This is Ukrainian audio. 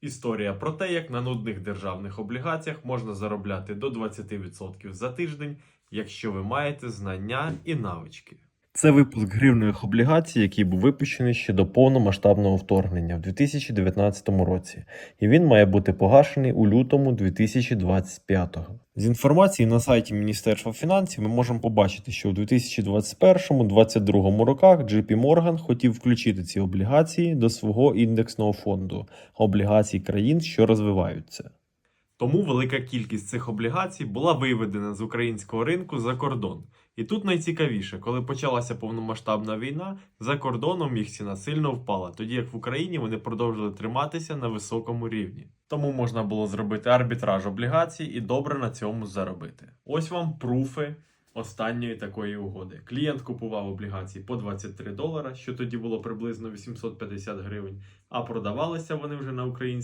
Історія про те, як на нудних державних облігаціях можна заробляти до 20% за тиждень, якщо ви маєте знання і навички. Це випуск гривневих облігацій, який був випущений ще до повномасштабного вторгнення в 2019 році, і він має бути погашений у лютому 2025. З інформації на сайті Міністерства фінансів ми можемо побачити, що у 2021-2022 роках JP Morgan хотів включити ці облігації до свого індексного фонду облігацій країн, що розвиваються. Тому велика кількість цих облігацій була виведена з українського ринку за кордон. І тут найцікавіше, коли почалася повномасштабна війна, за кордоном їх ціна сильно впала, тоді як в Україні вони продовжили триматися на високому рівні. Тому можна було зробити арбітраж облігацій і добре на цьому заробити. Ось вам пруфи останньої такої угоди. Клієнт купував облігації по 23 долара, що тоді було приблизно 850 гривень, а продавалися вони вже на українській